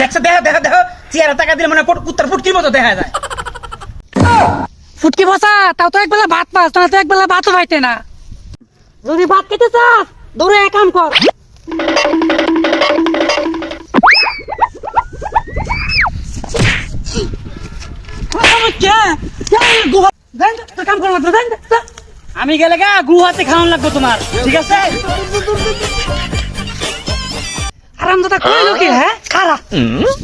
দেখছে দেখা দেখা দেখো চিরা টাকা দিলে মনে ফুট কুতর ফুটকির মতো দেখায় যায় ফুটকি ভাষা তাও তো একবেলে ভাত না অন্যতে একবেলে ভাত তো মাইতে না যনি ভাত খাইতেছ দূর এক কাম কর কত হচ্ছে হ্যাঁ গোহা দাঁড়া তোর কাম কর দাঁড়া আমি গেলেগা গুহাতে খাওন লাগবো তোমার ঠিক আছে আরাম দাদা কইল কি হ্যাঁ 嗯。